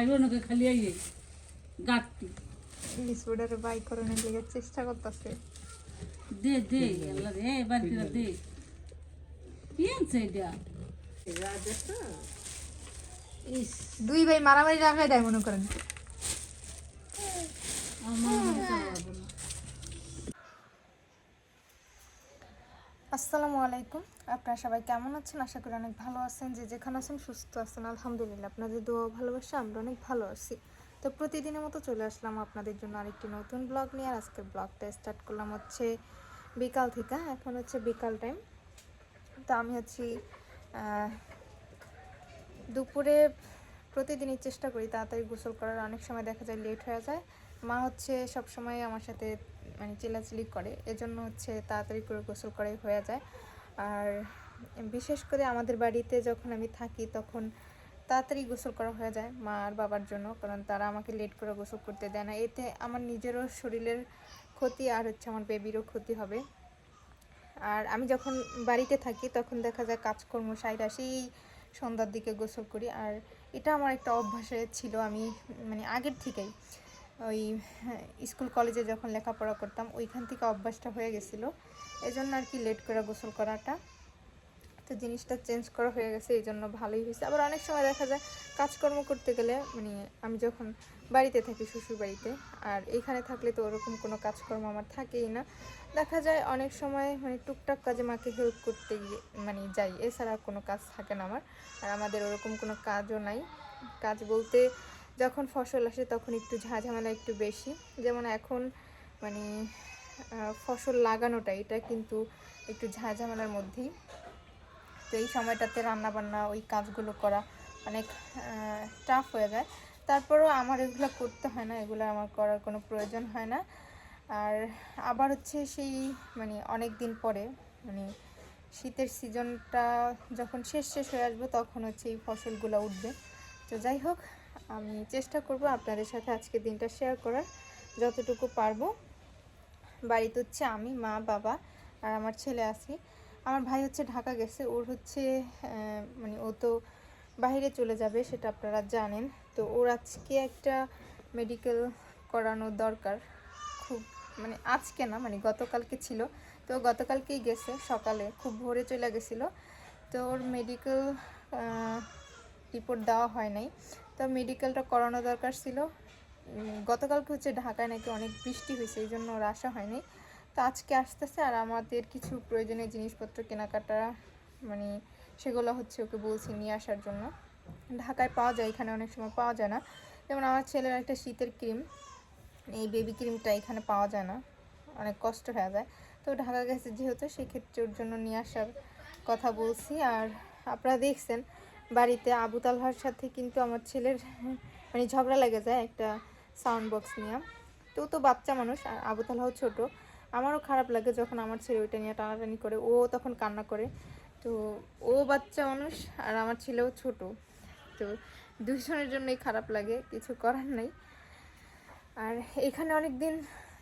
খালি এই গাঁটতি বিস্কুটের বাই করানোর লেগে চেষ্টা করতেছে। দে দে আল্লাহ রে বাড়িতে দে কি আনছে এটা? ইস দুই ভাই মারামারি রাখাই দেয় মনে করেন। আমার মনে চালাবো না আসসালামু আলাইকুম। আপনারা সবাই কেমন আছেন? আশা করি অনেক ভালো আছেন। যে যেখানে আছেন সুস্থ আছেন, আলহামদুলিল্লাহ। আপনাদের দোয়া ভালোবাসা আমরা অনেক ভালো আছি। তো প্রতিদিনের মতো চলে আসলাম আপনাদের জন্য আরেকটি নতুন ব্লগ নিয়ে। আর আজকের ব্লগটা স্টার্ট করলাম হচ্ছে বিকাল থেকে। এখন হচ্ছে বিকাল টাইম তো আমি হচ্ছি দুপুরে প্রতিদিনই চেষ্টা করি তাড়াতাড়ি গোসল করার। অনেক সময় দেখা যায় লেট হয়ে যায়। মা হচ্ছে সব সময় আমার সাথে মানে চিলাচিলি করে। এজন্য হচ্ছে তাড়াতাড়ি করে গোসল করাই হয়ে যায়। আর বিশেষ করে আমাদের বাড়িতে যখন আমি থাকি তখন তাড়াতাড়ি গোসল করা হয়ে যায় মা আর বাবার জন্য, কারণ তারা আমাকে লেট করে গোসল করতে দেয় না। এতে আমার নিজেরও শরীরের ক্ষতি আর হচ্ছে আমার বেবিরও ক্ষতি হবে। আর আমি যখন বাড়িতে থাকি তখন দেখা যায় কাজকর্ম সাইড আসেই সন্ধ্যার দিকে গোসল করি। আর এটা আমার একটা অভ্যাসে ছিল আমি মানে আগের থেকেই। ওই স্কুল কলেজে যখন লেখাপড়া করতাম, ওইখান থেকে অভ্যাসটা হয়ে গেছিল। এই জন্য আর কি লেট করে গোসল করাটা। তো জিনিসটা চেঞ্জ করা হয়ে গেছে এই জন্য ভালোই হয়েছে। আবার অনেক সময় দেখা যায়, কাজকর্ম করতে গেলে মানে আমি যখন বাড়িতে থাকি শ্বশুর বাড়িতে আর এখানে থাকলে তো ওরকম কোনো কাজকর্ম আমার থাকেই না। দেখা যায় অনেক সময় মানে টুকটাক কাজে মাকে হেল্প করতে গিয়ে মানে যাই, এছাড়া কোনো কাজ থাকে না আমার। আর আমাদের ওরকম কোনো কাজও নাই। কাজ বলতে যখন ফসল আসে তখন একটু ঝাঝামেলা একটু বেশি। যেমন এখন মানে ফসল লাগানোটা, এটা কিন্তু একটু ঝাঝামেলার মধ্যেই। তো এই সময়টাতে রান্না বান্না ওই কাজগুলো করা অনেক টাফ হয়ে যায়। তারপরেও আমার এগুলো করতে হয় না, এগুলো আমার করার কোনো প্রয়োজন হয় না। আর আবার হচ্ছে সেই মানে অনেক দিন পরে মানে শীতের সিজনটা যখন শেষ শেষ হয়ে আসবে তখন হচ্ছে এই ফসলগুলো উঠবে। তো যাই হোক আমি চেষ্টা করব আপনাদের সাথে আজকে দিনটা শেয়ার করার, যতটুকু পারব। বাড়িতে হচ্ছে আমি, মা, বাবা আর আমার ছেলে আছি। আমার ভাই হচ্ছে ঢাকা গেছে, ওর হচ্ছে মানে ও তো বাইরে চলে যাবে, সেটা আপনারা জানেন। তো ওর আজকে একটা মেডিকেল করানো দরকার। খুব মানে আজকে না মানে গতকালকে ছিল। তো গতকালকেই গেছে, সকালে খুব ভোরে চলে গেছিল। তো ওর মেডিকেল রিপোর্ট দেওয়া হয় নাই। তো মেডিকেলটা করানো দরকার ছিল। গতকালকে হচ্ছে ঢাকায় নাকি অনেক বৃষ্টি হয়েছে, এই জন্য ওর আসা হয়নি। তো আজকে আসতেছে আর আমাদের কিছু প্রয়োজনীয় জিনিসপত্র, কেনাকাটা মানে সেগুলো হচ্ছে ওকে বলছি নিয়ে আসার জন্য। ঢাকায় পাওয়া যায়, এখানে অনেক সময় পাওয়া যায় না। যেমন আমার ছেলের একটা শীতের ক্রিম, এই বেবি ক্রিমটা এখানে পাওয়া যায় না, অনেক কষ্ট হয়ে যায়। তো ঢাকা গেছে যেহেতু, সেক্ষেত্রে ওর জন্য নিয়ে আসার কথা বলছি। আর আপনারা দেখছেন বাড়িতে আবু তালহার সাথে কিন্তু আমার ছেলের মানে ঝগড়া লেগে যায় একটা সাউন্ড বক্স নিয়ে। তো তো বাচ্চা মানুষ, আর আবু তালহাও ছোট। আমারও খারাপ লাগে যখন আমার ছেলে ওইটা নিয়ে টানাটানি করে, ও তখন কান্না করে। তো ও বাচ্চা মানুষ, আর আমার ছেলেও ছোট। তো দুইজনের জন্যই খারাপ লাগে, কিছু করার নাই। আর এখানে অনেক দিন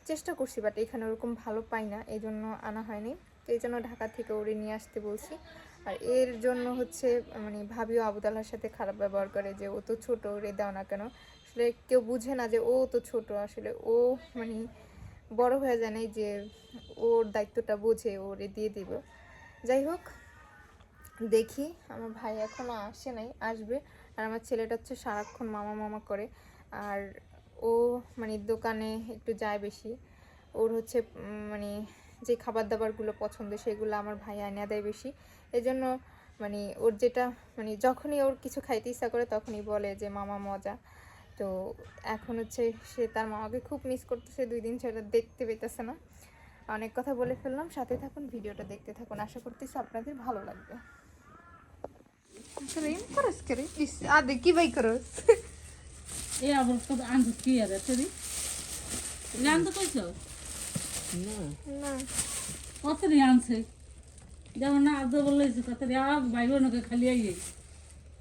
চেষ্টা করছি বাট এখানে ওরকম ভালো পাই না এই জন্য আনা হয়নি। তো এই জন্য ঢাকা থেকে ওরে নিয়ে আসতে বলছি। আর এর জন্য হচ্ছে মানে ভাবিও আবুদাল্লার সাথে খারাপ ব্যবহার করে যে ও তো ছোট রে দাও না কেন? আসলে কেউ বুঝে না যে ও তো ছোট, আসলে ও মানে বড় হয়ে নাই যে ওর দায়িত্বটা বোঝে ওরে দিয়ে দিব। যাই হোক, দেখি, আমার ভাই এখনও আসে নাই, আসবে। আর আমার ছেলেটা হচ্ছে সারাক্ষণ মামা মামা করে। আর ও মানে দোকানে একটু যায় বেশি। ওর হচ্ছে মানে যে খাবার দাবারগুলো পছন্দ, সেগুলো আমার ভাই আনিয়া দেয় বেশি। এই জন্য মানে ওর যেটা মানে যখনই ওর কিছু খাইতে ইচ্ছা করে তখনই বলে যে, মামা, মজা। তো এখন হচ্ছে সে তার মামাকে খুব মিস করতেছে, দুই দিন সেটা দেখতে পেতেছে না। অনেক কথা বলে ফেললাম, সাথে থাকুন, ভিডিওটা দেখতে থাকুন। আশা করতেছি আপনাদের ভালো লাগবে। এম করস করে কি বাই করস? এ তো আনতে কি আর তুই না। কত রে আনছে? যেমন না আদৌ বললেছে কত রে আগ ভাই বোনকে খালি এই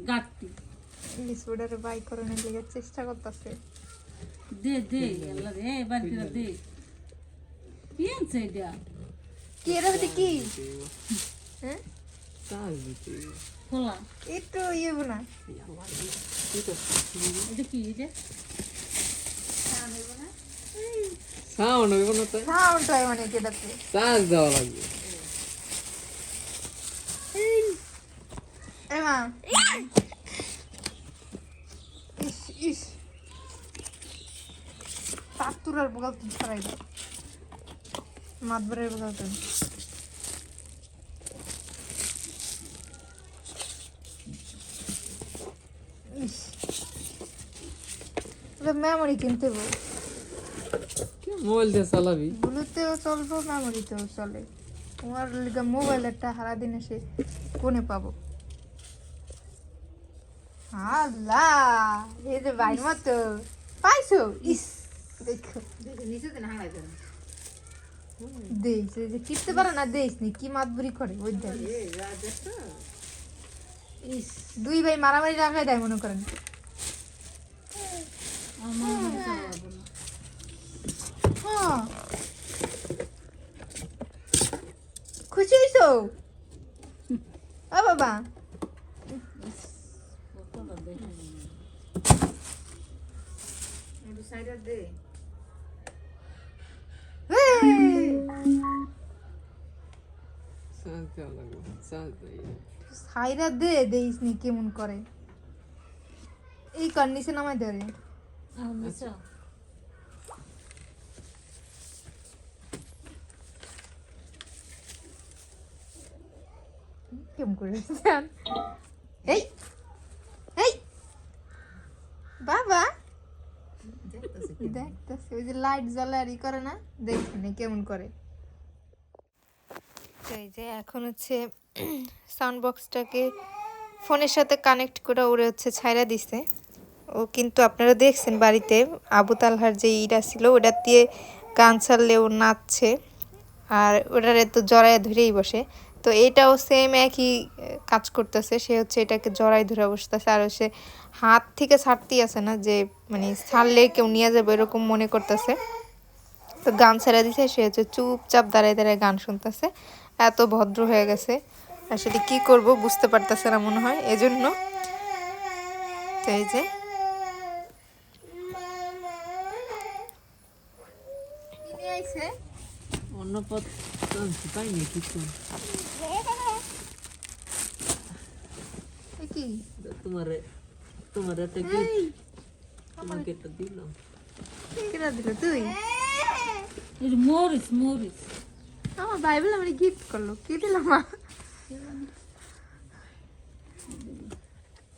গাঁটতি বিস্কুটের বাই করানোর লেগে চেষ্টা করতেছে। দে দে আল্লাহ রে বাড়িতে দে। কি আনছে এটা? কি এর হতে কি? হ্যাঁ? খোলা। একটু ইয়ে না এটা কি এটা? সাউন্ড হবে না তো সাউন্ড হয় অনেক এটাতে চার্জ দেওয়া লাগবে। এ মা। ইস ইস। পাতুরার বগাল তুই ছড়াই দাও মাতবরের বগাল তুই। মেমোরি কিনতে কি মোবাইল দিয়ে চালাবি। ব্লুতেও চলবো মেমোরিতেও চলে। তোমার লিগা মোবাইল একটা হারা দিন এসে কোনে পাবো। আল্লাহ এই যে বাইর মতো। পাইছো? ইস দেখো। দেইস এই যে টিপতে পারে না দেইস নি কি মাতবুরি করে ওই দেখ ইস দুই ভাই মারামারি লাগাই দেয় মনে করেন। আমার হ্যাঁ খুশি হইছো? ও বাবা। সাইরা দে দেইস নি কেমন করে। এই কন্ডিশন আমায় ধরে আমার কেমন করে এই এই বাবা দেখতেছে ওই যে লাইট জ্বলে আর ই করে না? দেখি কেমন করে। তো এই যে এখন হচ্ছে সাউন্ড বক্সটাকে ফোনের সাথে কানেক্ট করে ওরে হচ্ছে ছাইরা দিছে। ও কিন্তু আপনারা দেখছেন বাড়িতে আবু তালহার যে ইটা ছিল ওটা দিয়ে গান ছাড়লে ও নাচছে। আর ওটারে তো জড়ায় ধরেই বসে। তো এটাও সেম একই কাজ করতেছে। সে হচ্ছে এটাকে জড়াই ধরে বসতেছে। আর সে হাত থেকে ছাড়তেই আছে না যে মানে ছাড়লে কেউ নিয়ে যাবে এরকম মনে করতেছে। তো গান ছেড়ে দিছে। সে হচ্ছে চুপচাপ দাঁড়ায় দাঁড়ায় গান শুনতেছে। এত ভদ্র হয়ে গেছে। আসলে কি করব বুঝতে পারতেছে না মনে হয়। এজন্য তো এই যে অন্য পথ পাইনি কিছু। তোমার তোমার একটা কি তোমাকে একটা দিলাম কিনা দিল তুই? এটা মরিস মরিস আমার বাইবেল আমার গিফট করল কি দিলাম মা।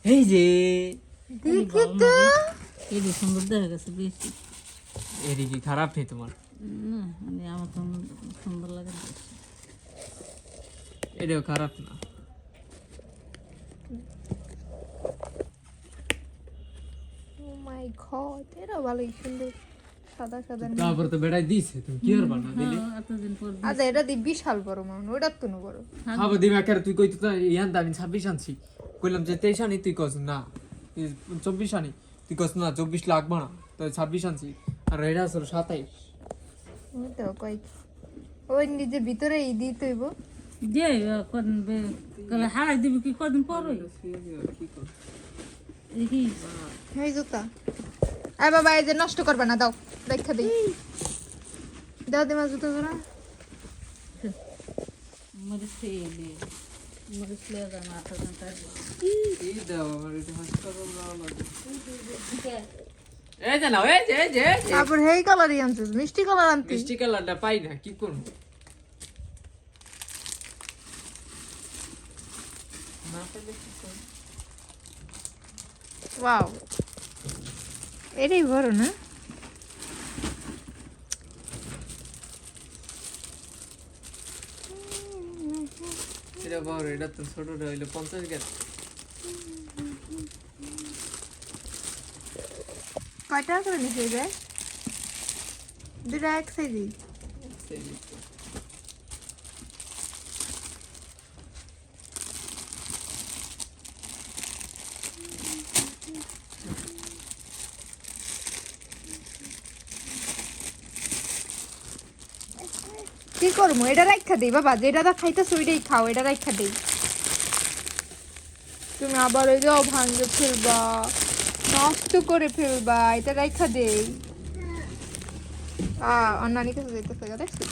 এই যে দেখি তো। এটা সুন্দর দেখা গেছে বেশি। এরি কি খারাপ নেই তোমার? না মানে আমার তো সুন্দর লাগে এটাও খারাপ না ও মাই গড এটা ভালোই সুন্দর সাদা সাদা তারপর তো বেড়াই দিছে তুমি কি আর বানা দিলে? হ্যাঁ, এতদিন পর আচ্ছা এটা দি বিশাল বড় মানুষ ওটার তো বড়। খাব দিবে একেবারে তুই কই তো ইয়ান আমি ছাব্বিশ আনছি। কইলাম যে তেইশ আনি তুই কস না। এই চব্বিশ আনি তুই কস না চব্বিশ লাগবে না তো ছাব্বিশ আনছি। আর এটা আসলে সাতাইশ। ওই তো কই ওই নিজে ভিতরে ই দিই তৈব। যে কদিন বে- কলে হারাই দিবি কি কদিন পর হইল দেখি এই জুতা। আয় বাবা এই যে নষ্ট করবে না দাও দেখা দিই। দাও দিমা জুতা জোড়া। তারপর হেই কালারই আনছিস মিষ্টি কালার আনতি। মিষ্টি কালারটা পাই না কি করব? না পেলে কি করব? ওয়াও এটাই বড় না? এটা বড় এটা তো ছোটটা হইল পঞ্চাশ গ্রাম কয় টাকা করে নিতে যায় দুটা এক সাইজই। করব এটা রাখা দিই, বাবা, যেটা দা খাইতেছো ওইটাই খাও, এটা রাখা দিই। তুমি আবার ওই যাও ভাঙ্গে ফেলবা, নষ্ট করে ফেলবা, এটা রাখা দেই। আ অন্যান্য কাছে দেখছিস